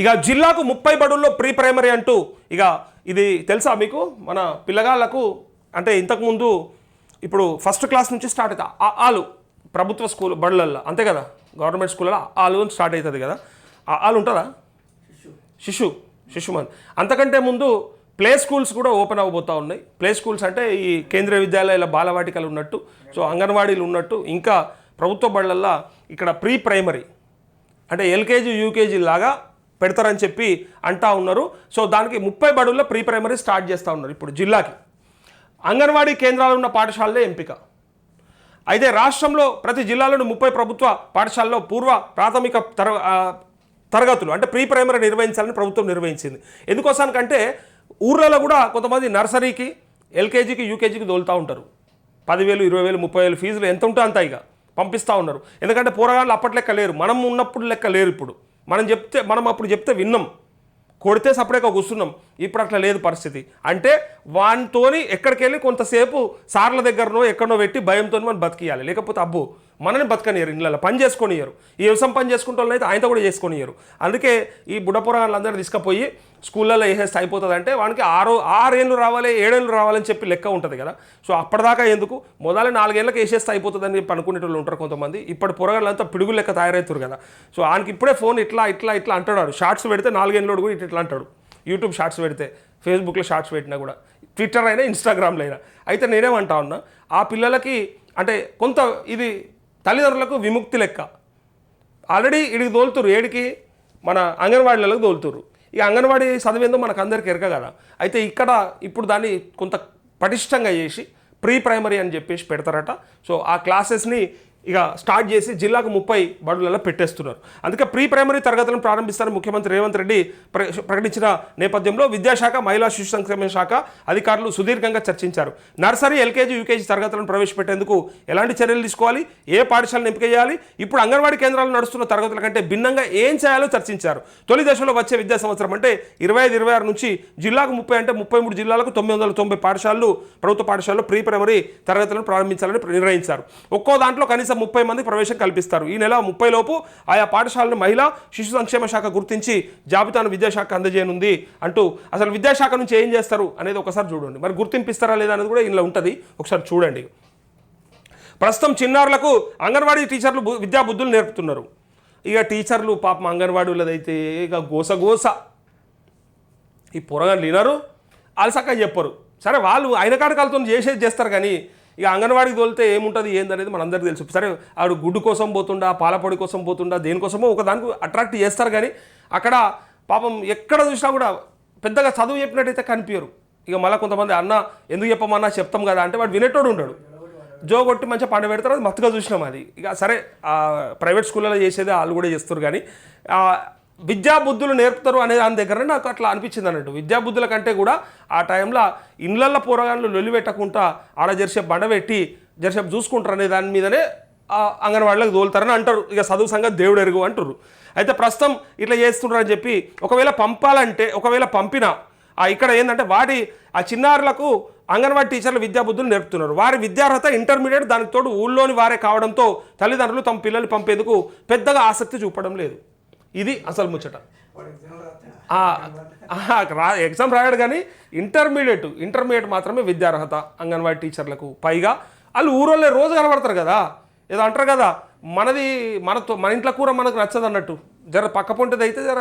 ఇక జిల్లాకు ముప్పై బడుల్లో ప్రీ ప్రైమరీ అంటూ ఇక ఇది తెలుసా మీకు? మన పిల్లగాళ్ళకు అంటే ఇంతకుముందు ఇప్పుడు ఫస్ట్ క్లాస్ నుంచి స్టార్ట్ అవుతా. ఆలు ప్రభుత్వ స్కూల్ బడులల్లో అంతే కదా? గవర్నమెంట్ స్కూల్లో ఆలు అని స్టార్ట్ అవుతుంది కదా? ఆ ఆలు ఉంటుందా? శిశు. శిశుమన్. అంతకంటే ముందు ప్లే స్కూల్స్ కూడా ఓపెన్ అవ్వబోతూ ఉన్నాయి. ప్లే స్కూల్స్ అంటే ఈ కేంద్రీయ విద్యాలయాల బాలవాటికలు ఉన్నట్టు సో అంగన్వాడీలు ఉన్నట్టు ఇంకా ప్రభుత్వ బళ్ళల్లో ఇక్కడ ప్రీ ప్రైమరీ అంటే ఎల్కేజీ యూకేజీ లాగా పెడతారని చెప్పి అంటా ఉన్నారు. సో దానికి ముప్పై బడుల్లో ప్రీ ప్రైమరీ స్టార్ట్ చేస్తూ ఉన్నారు ఇప్పుడు జిల్లాకి. అంగన్వాడీ కేంద్రాలు ఉన్న పాఠశాలలే ఎంపిక. అయితే రాష్ట్రంలో ప్రతి జిల్లాలోని ముప్పై ప్రభుత్వ పాఠశాలలో పూర్వ ప్రాథమిక తర తరగతులు అంటే ప్రీ ప్రైమరీ నిర్వహించాలని ప్రభుత్వం నిర్వహించింది. ఎందుకోసానికంటే ఊర్లలో కూడా కొంతమంది నర్సరీకి ఎల్కేజీకి యూకేజీకి దోలుతూ ఉంటారు. పదివేలు ఇరవై వేలు ముప్పై వేలు ఫీజులు ఎంత ఉంటే అంత ఇక పంపిస్తూ ఉన్నారు. ఎందుకంటే పోరగాళ్ళు అప్పటి లెక్క లేరు. మనం ఉన్నప్పుడు లెక్క లేరు ఇప్పుడు. మనం చెప్తే మనం అప్పుడు చెప్తే విన్నాం. కొడితే సపరేట్గా కూర్చున్నాం. ఇప్పుడు అట్లా లేదు పరిస్థితి. అంటే వానితోని ఎక్కడికి వెళ్ళి కొంతసేపు సార్ల దగ్గరనో ఎక్కడనో పెట్టి భయంతో మనం బతికియాలి. లేకపోతే అబ్బో మనని బతకనియరు ఇళ్ళలో పని చేసుకొనియరు ఈ వ్యవసాయం పని చేసుకుంటే అయితే ఆయనతో కూడా చేసుకొనియరు అందుకే ఈ బుడపురాళ్ళందరూ తీసుకుపోయి స్కూళ్ళల్లో వేసేస్తే అయిపోతుంది అంటే వానికి ఆరో ఆరేళ్ళు రావాలి ఏడేళ్ళు రావాలని చెప్పి లెక్క ఉంటుంది కదా. సో అప్పటిదాకా ఎందుకు? మొదలు నాలుగేళ్ళకి వేసేస్తే అయిపోతుందని చెప్పి అనుకునేటోళ్ళు ఉంటారు కొంతమంది. ఇప్పటి పొరగాళ్ళంతా పిడుగు లెక్క తయారవుతారు కదా. సో ఆయనకి ఇప్పుడే ఫోన్ ఇట్లా ఇట్లా ఇట్లా అంటాడు షార్ట్స్ పెడితే నాలుగేళ్ళోడు కూడా ఇట్లా అంటాడు. యూట్యూబ్ షార్ట్స్ పెడితే ఫేస్బుక్లో షార్ట్స్ పెట్టినా కూడా ట్విట్టర్ అయినా ఇన్స్టాగ్రామ్లో అయినా. అయితే నేనేమంటా ఉన్నా ఆ పిల్లలకి అంటే కొంత ఇది తల్లిదండ్రులకు విముక్తి లెక్క. ఆల్రెడీ ఇడికి తోలుతురు ఏడికి మన అంగన్వాడీలకు తోలుతురు ఈ అంగన్వాడీ చదివేందో మనకు అందరికీ ఎరక కదా. అయితే ఇక్కడ ఇప్పుడు దాన్ని కొంత పటిష్టంగా చేసి ప్రీ ప్రైమరీ అని చెప్పేసి పెడతారట. సో ఆ క్లాసెస్ని ఇక స్టార్ట్ చేసి జిల్లాకు ముప్పై బడులలో పెట్టేస్తున్నారు. అందుకే ప్రీ ప్రైమరీ తరగతులను ప్రారంభిస్తారని ముఖ్యమంత్రి రేవంత్ రెడ్డి ప్ర- ప్రకటించిన నేపథ్యంలో విద్యాశాఖ మహిళా శిశు సంక్షేమ శాఖ అధికారులు సుదీర్ఘంగా చర్చించారు. నర్సరీ ఎల్కేజీ యూకేజీ తరగతులను ప్రవేశపెట్టేందుకు ఎలాంటి చర్యలు తీసుకోవాలి? ఏ పాఠశాలను ఎంపిక చేయాలి? ఇప్పుడు అంగన్వాడీ కేంద్రాలు నడుస్తున్న తరగతుల కంటే భిన్నంగా ఏం చేయాలో చర్చించారు. తొలి దశలో వచ్చే విద్యా సంవత్సరం అంటే ఇరవై ఐదు ఇరవై ఆరు నుంచి జిల్లాకు ముప్పై అంటే ముప్పై మూడు జిల్లాలకు తొమ్మిది వందల తొంభై పాఠశాలలు ప్రభుత్వ పాఠశాలలో ప్రీ ప్రైమరీ తరగతులను ప్రారంభించాలని నిర్ణయించారు. ఒక్కో దాంట్లో కనీసం ముప్పై మంది ప్రవేశం కల్పిస్తారు. ఈ నెల ముప్పై లోపు ఆయా పాఠశాలను మహిళా శిశు సంక్షేమ శాఖ గుర్తించి జాబితాను విద్యాశాఖ అందజేయనుంది అంటూ అసలు విద్యాశాఖ నుంచి ఏం చేస్తారు అనేది ఒకసారి చూడండి. మరి గుర్తింపిస్తారా లేదా అనేది కూడా ఇందులో ఉంటుంది. ఒకసారి చూడండి. ప్రస్తుతం చిన్నారులకు అంగన్వాడీ టీచర్లు విద్యా బుద్ధులు నేర్పుతున్నారు. ఇక టీచర్లు పాపం అంగన్వాడీలదైతే ఇక గోస గోస. ఈ పొరగాళ్ళు వినరు. అలసక్క చెప్పరు. సరే వాళ్ళు ఆయన కాడకాలతో చేసేది చేస్తారు కానీ ఇక అంగన్వాడికి తోలితే ఏముంటుంది ఏందనేది మనందరికీ తెలుసు. సరే ఆవిడ గుడ్డు కోసం పోతుండా పాలపొడి కోసం పోతుండా దేనికోసమో ఒక దానికి అట్రాక్ట్ చేస్తారు కానీ అక్కడ పాపం ఎక్కడ చూసినా కూడా పెద్దగా చదువు చెప్పినట్టయితే కనిపించరు. ఇక మళ్ళీ కొంతమంది అన్న ఎందుకు చెప్పమన్నా చెప్తాం కదా అంటే వాడు వినేటోడు ఉండడు. జో కొట్టి మంచిగా పండు పెడతారు అది మత్తుగా చూసినాం అది. ఇక సరే ప్రైవేట్ స్కూళ్ళలో చేసేది వాళ్ళు కూడా చేస్తారు కానీ విద్యాబుద్ధులు విద్యా బుద్ధులు నేర్పుతారు అనే దాని దగ్గర నాకు అట్లా అనిపించింది అన్నట్టు. విద్యా బుద్ధుల కంటే కూడా ఆ టైంలో ఇండ్లల్ల పోరగాళ్ళు లొల్లి పెట్టకుండా ఆడ జెర్సేపు బండబెట్టి జెర్సేపు చూసుకుంటారు అనే దాని మీదనే ఆ అంగన్వాడీలకు తోలుతారని అంటారు. ఇక చదువు సంగతి దేవుడు ఎరుగు అంటారు అయితే ప్రస్తుతం ఇట్లా చేస్తుంటారు చెప్పి ఒకవేళ పంపాలంటే ఒకవేళ పంపినా ఆ ఇక్కడ ఏంటంటే వాటి ఆ చిన్నారులకు అంగన్వాడీ టీచర్లు విద్యాబుద్ధులు నేర్పుతున్నారు. వారి విద్యార్హత ఇంటర్మీడియట్ దానికి తోడు ఊళ్ళోని వారే కావడంతో తల్లిదండ్రులు తమ పిల్లల్ని పంపేందుకు పెద్దగా ఆసక్తి చూపడం లేదు. ఇది అసలు ముచ్చట. రా ఎగ్జామ్ రాయడు కానీ ఇంటర్మీడియట్ ఇంటర్మీడియట్ మాత్రమే విద్యార్హత అంగన్వాడీ టీచర్లకు. పైగా వాళ్ళు ఊరోళ్ళే రోజు కనబడతారు కదా. ఏదో అంటారు కదా మనది మనతో మన ఇంట్లో కూర మనకు నచ్చదు అన్నట్టు. జర పక్క పొంటిది అయితే జర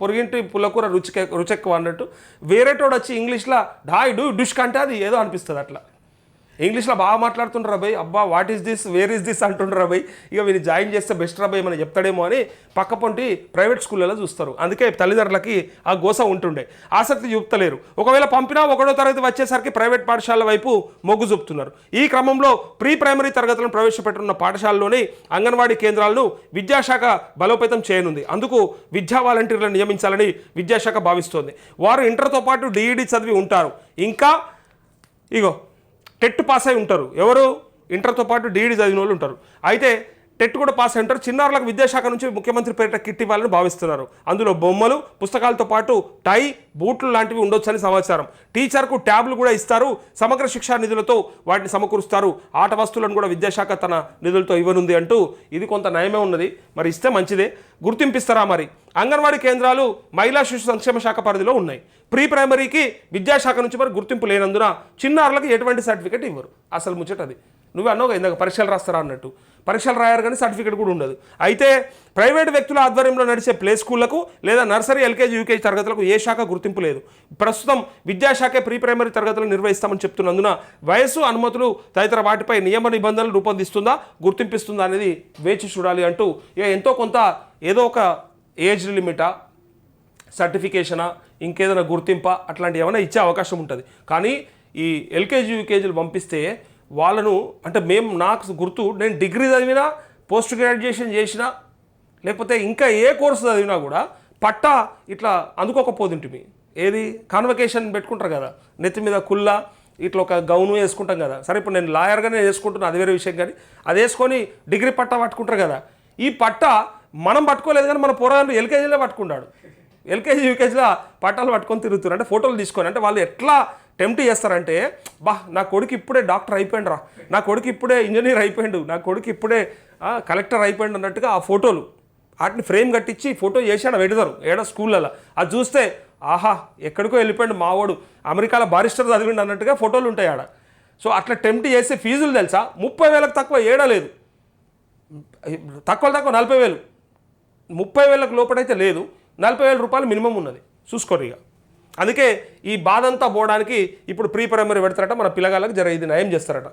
పొరిగింటి పుల్లకూర రుచికి రుచెక్కువ అన్నట్టు. వేరేటోడు వచ్చి ఇంగ్లీష్లో డాయ్ డూ డిష్ కంటే అది ఏదో అనిపిస్తుంది అట్లా. ఇంగ్లీష్లో బాగా మాట్లాడుతుంటారు అబ్బాయి అబ్బా what is this where is this అంటుండ్రు అబ్బాయి ఇక వీని జాయిన్ చేస్తే బెస్ట్ రాబాయి మనం చెప్తాడేమో అని పక్క పొంటి ప్రైవేట్ స్కూళ్ళలో చూస్తారు. అందుకే తల్లిదండ్రులకి ఆ గోస ఉంటుండే. ఆసక్తి చూపుతలేరు. ఒకవేళ పంపినా ఒకటో తరగతి వచ్చేసరికి ప్రైవేట్ పాఠశాల వైపు మొగ్గు చూపుతున్నారు. ఈ క్రమంలో ప్రీ ప్రైమరీ తరగతులను ప్రవేశపెట్టనున్న పాఠశాలలోని అంగన్వాడీ కేంద్రాలను విద్యాశాఖ బలోపేతం చేయనుంది. అందుకు విద్యా వాలంటీర్లను నియమించాలని విద్యాశాఖ భావిస్తోంది. వారు ఇంటర్తో పాటు డిఈడి చదివి ఉంటారు. ఇంకా ఇగో టెట్ పాస్ అయి ఉంటారు. ఎవరు? ఇంటర్తో పాటు డీఈడి చదివిన వాళ్ళు ఉంటారు. అయితే టెట్ కూడా పాస్ అంటారు. చిన్నారులకు విద్యాశాఖ నుంచి ముఖ్యమంత్రి పేరిట కిట్ ఇవ్వాలని భావిస్తున్నారు. అందులో బొమ్మలు పుస్తకాలతో పాటు టై బూట్లు లాంటివి ఉండొచ్చని సమాచారం. టీచర్కు ట్యాబ్లు కూడా ఇస్తారు. సమగ్ర శిక్షా నిధులతో వాటిని సమకూరుస్తారు. ఆట వస్తువులను కూడా విద్యాశాఖ తన నిధులతో ఇవ్వనుంది అంటూ ఇది కొంత నయమే ఉన్నది. మరి ఇస్తే మంచిదే. గుర్తింపిస్తారా మరి? అంగన్వాడీ కేంద్రాలు మహిళా శిశు సంక్షేమ శాఖ పరిధిలో ఉన్నాయి. ప్రీ ప్రైమరీకి విద్యాశాఖ నుంచి మరి గుర్తింపు లేనందున చిన్నారులకు ఎటువంటి సర్టిఫికేట్ ఇవ్వరు. అసలు ముచ్చటది. నువ్వు అన్నావు ఇందాక పరీక్షలు రాస్తారా అన్నట్టు. పరీక్షలు రాయారు కానీ సర్టిఫికేట్ కూడా ఉండదు. అయితే ప్రైవేట్ వ్యక్తుల ఆధ్వర్యంలో నడిచే ప్లే స్కూళ్ళకు లేదా నర్సరీ ఎల్కేజీ యూకేజీ తరగతులకు ఏ శాఖ గుర్తింపు లేదు. ప్రస్తుతం విద్యాశాఖే ప్రీ ప్రైమరీ తరగతులు నిర్వహిస్తామని చెప్తున్నందున వయస్సు అనుమతులు తదితర వాటిపై నియమ నిబంధనలు రూపొందిస్తుందా గుర్తింపిస్తుందా అనేది వేచి చూడాలి అంటూ ఇక ఎంతో కొంత ఏదో ఒక ఏజ్ లిమిటా సర్టిఫికేషనా ఇంకేదైనా గుర్తింప అట్లాంటివి ఏమైనా ఇచ్చే అవకాశం ఉంటుంది. కానీ ఈ ఎల్కేజీ యూకేజీలు పంపిస్తే వాళ్ళను అంటే మేము నాకు గుర్తు నేను డిగ్రీ చదివినా పోస్ట్ గ్రాడ్యుయేషన్ చేసినా లేకపోతే ఇంకా ఏ కోర్సు చదివినా కూడా పట్టా ఇట్లా అందుకోకపోతుంటిమి. ఏది? కాన్వకేషన్ పెట్టుకుంటారు కదా. నెత్తి మీద కుల్ల ఇట్లా ఒక గౌను వేసుకుంటాం కదా. సరే ఇప్పుడు నేను లాయర్గానే వేసుకుంటున్నాను అది వేరే విషయం కానీ. అది వేసుకొని డిగ్రీ పట్టా పట్టుకుంటారు కదా. ఈ పట్టా మనం పట్టుకోలేదు కానీ మన పోరాలు ఎల్కేజీలో పట్టుకున్నాడు ఎల్కేజీ యూకేజీలో పట్టాలు పట్టుకొని తిరుగుతున్నారు. అంటే ఫోటోలు తీసుకొని అంటే వాళ్ళు ఎట్లా టెంప్ట్ చేస్తారంటే బా నా కొడుకు ఇప్పుడే డాక్టర్ అయిపోయిండు రా నా కొడుకు ఇప్పుడే ఇంజనీర్ అయిపోయిండు. నా కొడుకు ఇప్పుడే కలెక్టర్ అయిపోయిండు అన్నట్టుగా ఆ ఫోటోలు. వాటిని ఫ్రేమ్ కట్టించి ఫోటో చేసి ఆడ పెడతారు ఏడా స్కూళ్ళలో. అది చూస్తే ఆహా ఎక్కడికో వెళ్ళిపోయాడు మావాడు. అమెరికాలో బారిస్టర్ చదివిండు అన్నట్టుగా ఫోటోలు ఉంటాయి ఆడ. సో అట్లా టెంప్ట్ చేసే ఫీజులు తెలుసా? ముప్పై వేలకు తక్కువ ఏడా లేదు తక్కువ తక్కువ నలభై వేలు. ముప్పై వేలకు లోపలైతే లేదు. నలభై వేల రూపాయలు మినిమం ఉన్నది. చూసుకోరు ఇక. అందుకే ఈ బాధ అంతా పోవడానికి ఇప్పుడు ప్రీ ప్రైమరీ పెడతారట మన పిల్లగాళ్ళకి జర ఇది నయం చేస్తారట.